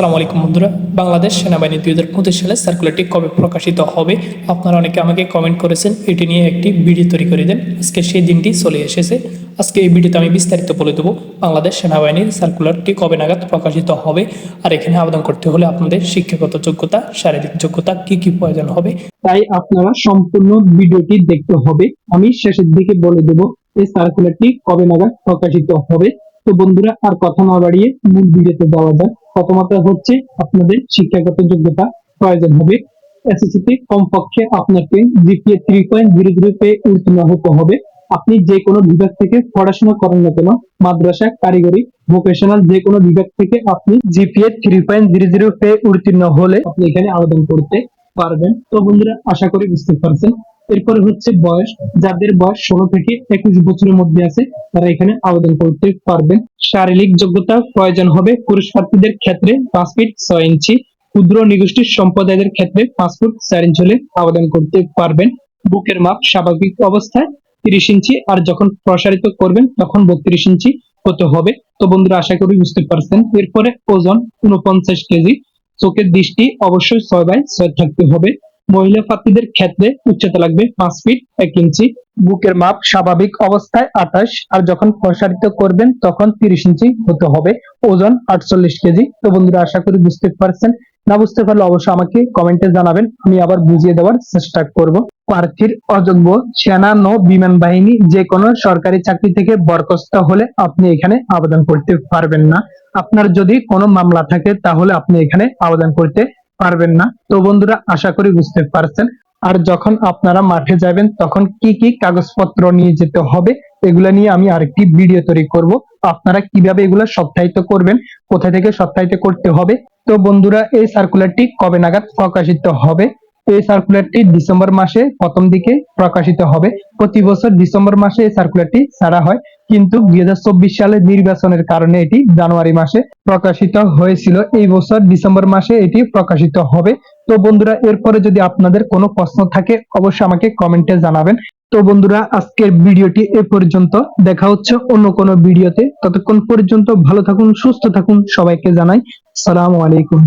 আসসালামু আলাইকুম বন্ধুরা। বাংলাদেশ সেনাবাহিনী দুই হাজার পঁচিশ সালে সার্কুলারটি কবে প্রকাশিত হবে? আপনারা অনেকে আমাকে কমেন্ট করেছেন, এটি নিয়ে একটি ভিডিও তৈরি করে দেন। আজকে সেই দিনটি চলে এসেছে। আজকে এই ভিডিওতে আমি বিস্তারিত বলে দেবো বাংলাদেশ সেনাবাহিনীর সার্কুলারটি কবে নাগাদ প্রকাশিত হবে আর এখানে আবেদন করতে হলে আপনাদের শিক্ষাগত যোগ্যতা, শারীরিক যোগ্যতা কি কি প্রয়োজন হবে তাই আপনারা সম্পূর্ণ ভিডিওটি দেখতে হবে। আমি শেষের দিকে বলে দেব এই সার্কুলারটি কবে নাগাদ প্রকাশিত হবে। তো বন্ধুরা, আর কথা না বাড়িয়ে মূল ভিডিওতে যাওয়া যাক। প্রথমত হচ্ছে আপনাদের শিক্ষাগত যোগ্যতা, প্রয়োজন হবে এসএসসি তে কমপক্ষে আপনাকে GPA three point zero zero পেয়ে উত্তীর্ণ হতে হবে। আপনি যে কোনো বিভাগ থেকে পড়াশোনা করেন না কেন, মাদ্রাসা, কারিগরি ভোকেশনাল যে কোনো বিভাগ থেকে আপনি GPA three point zero zero পেয়ে উত্তীর্ণ হলে আপনি এখানে আবেদন করতে পারবেন। তো বন্ধুরা, আশা করি বুঝতে পারছেন। এরপরে হচ্ছে বয়স। যাদের বয়স ষোলো থেকে একুশ বছরের মধ্যে আছে, তারা এখানে আবেদন করতে পারবেন। শারীরিক যোগ্যতা প্রয়োজন হবে পুরুষ প্রার্থীদের ক্ষেত্রে পাঁচ ফিট ছয় ইঞ্চি। ক্ষুদ্র নিগোষ্ঠীর সম্প্রদায়ের ক্ষেত্রে পাঁচ ফুট চার ইঞ্চি হলে আবেদন করতে পারবেন। বুকের মাপ স্বাভাবিক অবস্থায় তিরিশ ইঞ্চি, আর যখন প্রসারিত করবেন, তখন বত্রিশ ইঞ্চি হতে হবে। তো বন্ধুরা, আশা করি বুঝতে পারছেন। এরপরে ওজন উনপঞ্চাশ কেজি। চোখের দৃষ্টি অবশ্যই ছয় বাই ছয় থাকতে হবে। মহিলা প্রার্থীদের ক্ষেত্রে উচ্চতা লাগবে পাঁচ ফিট এক ইঞ্চি। বুকের মাপ স্বাভাবিক অবস্থায় আঠাশ। আর যখন প্রসারিত করবেন, তখন তিরিশ ইঞ্চি হতে হবে। ওজন আটচল্লিশ কেজি। তো বন্ধুরা, আশা করি বুঝতে পারছেন। না বুঝতে পারলে অবশ্যই আমাকে কমেন্টে জানাবেন। আমি আবার বুঝিয়ে দেওয়ার চেষ্টা করব। প্রার্থীর অযোগ্য সেনা, নৌ বিমান বাহিনী, যে কোনো সরকারি চাকরি থেকে বরখাস্ত হলে আপনি এখানে আবেদন করতে পারবেন না। আপনার যদি কোনো মামলা থাকে, তাহলে আপনি এখানে আবেদন করতে পারবেন না। তো বন্ধুরা, আশা করি বুঝতে পারছেন। আর যখন আপনারা মাঠে যাবেন, তখন কি কি কাগজপত্র নিয়ে যেতে হবে, এগুলা নিয়ে আমি আরেকটি ভিডিও তৈরি করব। আপনারা কীভাবে এগুলো সপ্তাহিত করবেন, কোথা থেকে সপ্তাহিত করতে হবে? তো বন্ধুরা, এই সার্কুলারটি কবে নাগাদ প্রকাশিত হবে? এই সার্কুলারটি ডিসেম্বর মাসে প্রথম দিকে প্রকাশিত হবে। প্রতি বছর ডিসেম্বর মাসে এই সার্কুলারটি ছাড়া হয়। কিন্তু দুই হাজার চব্বিশ সালে নির্বাচনের কারণে এটি জানুয়ারি মাসে প্রকাশিত হয়েছিল। এই বছর ডিসেম্বর মাসে এটি প্রকাশিত হবে। তো বন্ধুরা, এরপরে যদি আপনাদের কোনো প্রশ্ন থাকে, অবশ্যই আমাকে কমেন্টে জানাবেন। তো বন্ধুরা, আজকের ভিডিওটি এ পর্যন্ত। দেখা হচ্ছে অন্য কোনো ভিডিওতে। ততক্ষণ পর্যন্ত ভালো থাকুন, সুস্থ থাকুন সবাইকে জানাই। সালাম আলাইকুম।